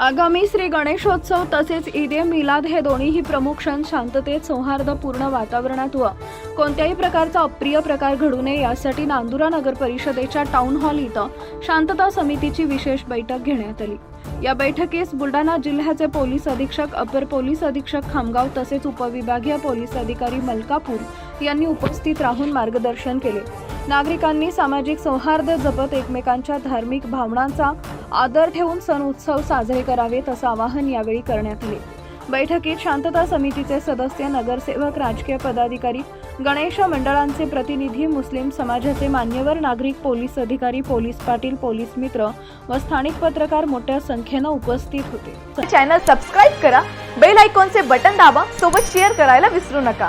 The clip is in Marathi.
आगामी श्री गणेशोत्सव तसेच ईद ए मिलाद हे दोन्हीही प्रमुख क्षण शांततेत सौहार्दपूर्ण वातावरणात व कोणत्याही प्रकारचा अप्रिय प्रकार घडू नये यासाठी नांदुरा नगर परिषदेच्या टाउन हॉल इथं शांतता समितीची विशेष बैठक घेण्यात आली. या बैठकीस बुलढाणा जिल्ह्याचे पोलीस अधीक्षक अपर पोलीस अधीक्षक खामगाव तसेच उपविभागीय पोलीस अधिकारी मलकापूर यांनी उपस्थित राहून मार्गदर्शन केले. नागरिकांनी सामाजिक सौहार्द जपत एकमेकांच्या धार्मिक भावनांचा आदर ठेवून सण उत्सव साजरे करावेत असं आवाहन यावेळी करण्यात आले. बैठकीत शांतता समितीचे सदस्य नगरसेवक राजकीय पदाधिकारी गणेश मंडळांचे प्रतिनिधी मुस्लिम समाजाचे मान्यवर नागरिक पोलीस अधिकारी पोलीस पाटील पोलीस मित्र व स्थानिक पत्रकार मोठ्या संख्येनं उपस्थित होते. चॅनल सबस्क्राईब करा बेल आयकॉनचे बटन दाबा सोबत शेअर करायला विसरू नका.